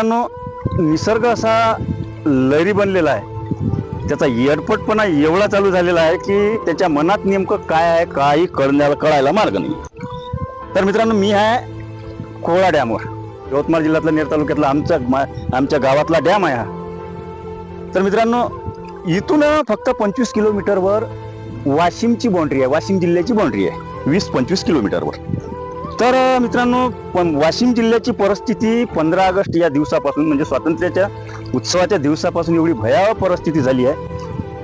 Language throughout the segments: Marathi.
मित्रांनो निसर्ग असा लहरी बनलेला आहे. त्याचा येडपटपणा एवढा चालू झालेला आहे की त्याच्या मनात नेमकं काय आहे काही कळण्याला कळायला मार्ग नाही. तर मित्रांनो मी आहे कोळा डॅमवर. यवतमाळ जिल्ह्यातला नेर तालुक्यातला आमच्या आमच्या गावातला डॅम आहे हा. तर मित्रांनो इथून फक्त पंचवीस किलोमीटरवर वाशिमची बाउंड्री आहे वाशिम जिल्ह्याची बाउंड्री आहे. वीस पंचवीस किलोमीटरवर. तर मित्रांनो पण वाशिम जिल्ह्याची परिस्थिती पंधरा ऑगस्ट या दिवसापासून म्हणजे स्वातंत्र्याच्या उत्सवाच्या दिवसापासून एवढी भयावह परिस्थिती झाली आहे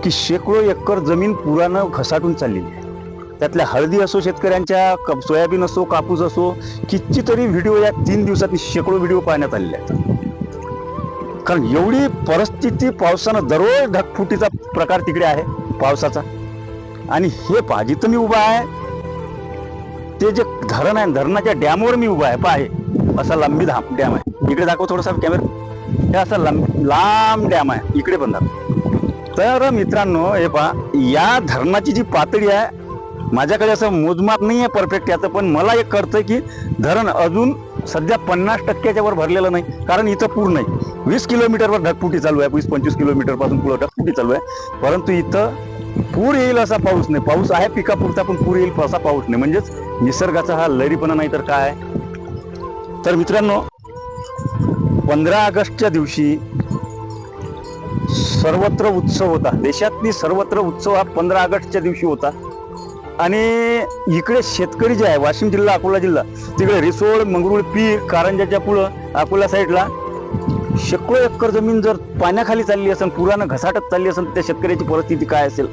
की शेकडो एकर जमीन पुरानं घसाटून चाललेली आहे. त्यातल्या हळदी असो शेतकऱ्यांच्या क- सोयाबीन असो कापूस असो कितीतरी व्हिडिओ या तीन दिवसात शेकडो व्हिडिओ पाहण्यात आलेले आहेत. कारण एवढी परिस्थिती पावसानं दररोज ढगफुटीचा प्रकार तिकडे आहे पावसाचा. आणि हे पाजी तर मी उभा आहे ते जे धरण आहे धरणाच्या डॅमवर मी उभा आहे पहा असा लांबी धाम डॅम आहे. इकडे दाखव थोडासा कॅमेरा हे असा लांब लांब डॅम आहे. इकडे पण दाखव. तर मित्रांनो हे पहा या धरणाची जी पातळी आहे माझ्याकडे असं मोजमाप नाही आहे परफेक्ट याचं पण मला एक कळतंय की धरण अजून सध्या पन्नास टक्क्याच्या वर भरलेलं नाही कारण इथं पूर नाही वीस किलोमीटरवर ढगफुटी चालू आहे वीस पंचवीस किलोमीटरपासून पुढं ढगफुटी चालू आहे. परंतु इथं पूर येईल असा पाऊस नाही. पाऊस आहे पिकापुरता पण पूर येईल असा पाऊस नाही. म्हणजेच निसर्गाचा हा लहरीपणा नाही तर काय? तर मित्रांनो पंधरा ऑगस्टच्या दिवशी सर्वत्र उत्सव होता. देशातली सर्वत्र उत्सव हा पंधरा ऑगस्टच्या दिवशी होता. आणि इकडे शेतकरी जे आहे वाशिम जिल्हा अकोला जिल्हा तिकडे रिसोड मंगरुळ पीर कारंजाच्या पुढं अकोला साईडला शेकडो एकर जमीन जर पाण्याखाली चालली असेल पुरानं घसाटत चालली असेल त्या शेतकऱ्याची परिस्थिती काय असेल?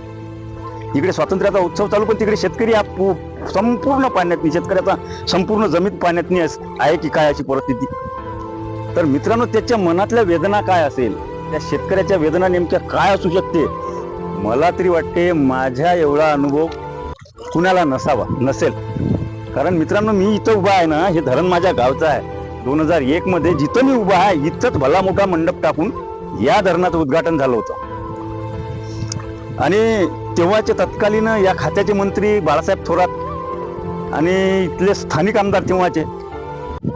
इकडे स्वातंत्र्याचा उत्सव चालू पण तिकडे शेतकरी हा संपूर्ण पाण्यातनी शेतकऱ्याचा संपूर्ण जमीन पाण्यातनी आहे की काय अशी परिस्थिती? तर मित्रांनो त्याच्या मनातल्या वेदना काय असेल? त्या शेतकऱ्याच्या वेदना नेमक्या काय असू शकते? मला तरी वाटते माझ्या एवढा अनुभव कुणाला नसावा नसेल. कारण मित्रांनो मी इथं उभा आहे ना हे धरण माझ्या गावचं आहे. दोन हजार एक मध्ये जिथं मी उभा आहे इथंच भला मोठा मंडप टाकून या धरणाचं उद्घाटन झालं होतं. आणि तेव्हाचे तत्कालीन या खात्याचे मंत्री बाळासाहेब थोरात आणि इथले स्थानिक आमदार तेव्हाचे.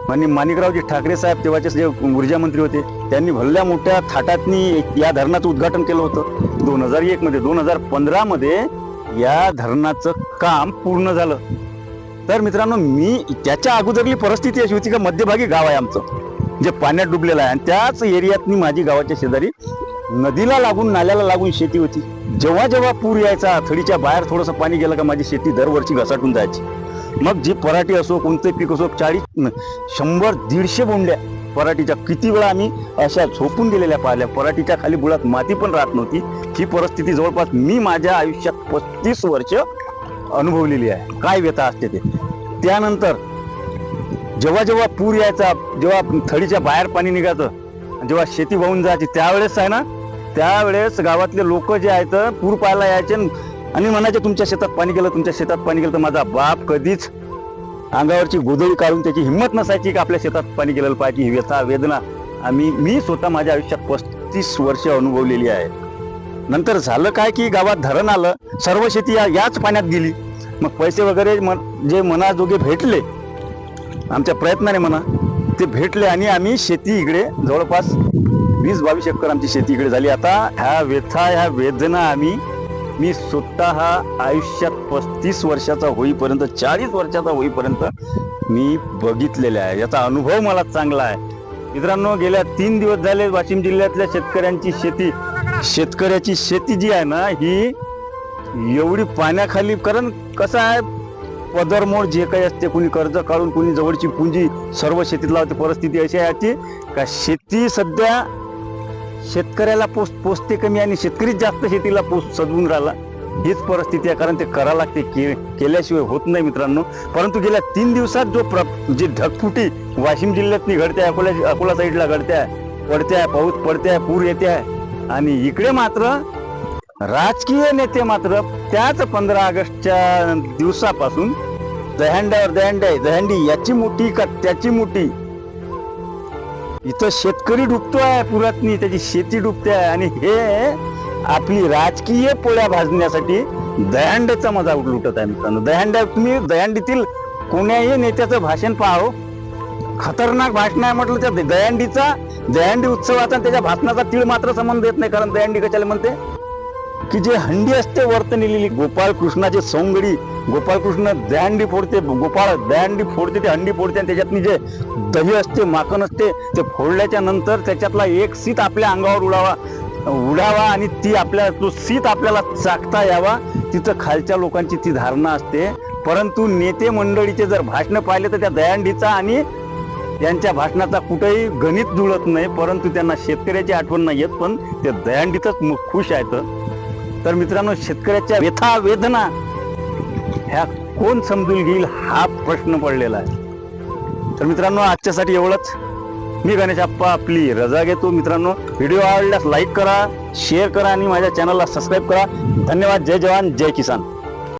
आणि माणिकरावजी ठाकरे साहेब तेव्हाचे जे ऊर्जा मंत्री होते त्यांनी भल्ल्या मोठ्या थाटातनी या धरणाचं उद्घाटन केलं होतं. दोन हजार एक मध्ये दोन हजार पंधरा मध्ये या धरणाचं काम पूर्ण झालं. तर मित्रांनो मी त्याच्या अगोदरली परिस्थिती अशी होती का मध्यभागी गाव आहे आमचं जे पाण्यात डुबलेलं आहे. आणि त्याच एरियातनी माझी गावाच्या शेजारी नदीला लागून नाल्याला लागून शेती होती. जेव्हा जेव्हा पूर यायचा थडीच्या बाहेर थोडंसं पाणी गेलं का माझी शेती दरवर्षी घसाटून जायची. मग जी पराठी असो कोणते पीक असो चाळीस शंभर दीडशे बोंड्या पराठीच्या किती वेळा आम्ही अशा झोपून गेलेल्या पाहिल्या. पराठीच्या खाली बुडात माती पण राहत नव्हती. ही परिस्थिती जवळपास मी माझ्या आयुष्यात पस्तीस वर्ष अनुभवलेली आहे. काय व्यथा असते ते? त्यानंतर जेव्हा जेव्हा पूर यायचा जेव्हा थडीच्या बाहेर पाणी निघायचं जेव्हा शेती वाहून जायची त्यावेळेस आहे ना त्यावेळेस गावातले लोक जे आहेत पूर पाहायला यायचे आणि म्हणायचे तुमच्या शेतात पाणी गेलं तुमच्या शेतात पाणी गेलं तर माझा बाप कधीच अंगावरची गोदळी काढून त्याची हिंमत नसायची की आपल्या शेतात पाणी गेलेलं पाहिजे ही व्यथा वेदना आम्ही मी स्वतः माझ्या आयुष्यात पस्तीस वर्ष अनुभवलेली आहे. नंतर झालं काय की गावात धरण आलं सर्व शेती या- याच पाण्यात गेली. मग पैसे वगैरे मन- जे मनाजोगे भेटले आमच्या प्रयत्नाने म्हणा ते भेटले आणि आम्ही शेती इकडे जवळपास वीस बावीस एकर आमची शेती इकडे झाली. आता ह्या व्यथा ह्या वेदना आम्ही मी स्वतः आयुष्यात पस्तीस वर्षाचा होईपर्यंत चाळीस वर्षाचा होईपर्यंत मी बघितलेले आहे. याचा अनुभव मला चांगला आहे. मित्रांनो गेल्या तीन दिवस झाले वाशिम जिल्ह्यातल्या शेतकऱ्यांची शेती. शेतकऱ्याची शेती जी आहे ना ही एवढी पाण्याखाली कारण कसं आहे पदरमोड जे काही असते कुणी कर्ज काढून कुणी जवळची पुंजी सर्व शेतीत लावते परिस्थिती अशी आहे याची का शेती सध्या शेतकऱ्याला पोस पोचते कमी आणि शेतकरीच जास्त शेतीला पोच सजवून राहिला. हीच परिस्थिती आहे कारण ते करा लागते के केल्याशिवाय होत नाही मित्रांनो. परंतु गेल्या तीन दिवसात जो प्र जी ढगफुटी वाशिम जिल्ह्यातनी घडते आहे अकोला अकोला साईडला घडते आहे पडते आहे पाऊस पडते आहे पूर येते आहे आणि इकडे मात्र राजकीय नेते मात्र त्याच पंधरा ऑगस्टच्या दिवसापासून दहंड्यावर दहंड्या दहंडी याची मोठी का त्याची मोठी इथं शेतकरी डुबतोय पुरातनी त्याची शेती डुबते आहे आणि हे आपली राजकीय पोळ्या भाजण्यासाठी दहंडचा मजा लुटत आहे मित्रांनो. दहंड तुम्ही दहंडीतील कोण्याही नेत्याचं भाषण पाहो खतरनाक भाषण आहे म्हटलं त्या दयांडीचा दयांडी उत्सवाचा आणि त्याच्या भाषणाचा तीळ मात्र संबंध येत नाही कारण दयांडी कशाला म्हणते? की जे हंडी असते वरती नेलेली गोपाळ कृष्णाचे सोंगडी गोपाळ कृष्ण दयांडी फोडते गोपाळ दयांडी फोडते ते हंडी फोडते आणि त्याच्यातनी जे दही असते माखन असते ते फोडल्याच्या नंतर त्याच्यातला एक सीत आपल्या अंगावर उडावा उडावा आणि ती आपल्या तो सीत आपल्याला चाकता यावा तिथं खालच्या लोकांची ती धारणा असते. परंतु नेते मंडळीचे जर भाषण पाहिले तर त्या दयांडीचा आणि यांच्या भाषणाचा कुठेही गणित जुळत नाही परंतु त्यांना शेतकऱ्याची आठवण नाही येत पण ते दयांडीतच खुश आहेत. तर मित्रांनो शेतकऱ्याच्या व्यथा वेदना ह्या कोण समजून घेईल हा प्रश्न पडलेला आहे. तर मित्रांनो आजच्यासाठी एवढंच. मी गणेश आप्पा आपली रजा घेतो. मित्रांनो व्हिडिओ आवडल्यास लाईक करा शेअर करा आणि माझ्या चॅनलला सबस्क्राईब करा. धन्यवाद. जय जवान जय किसान.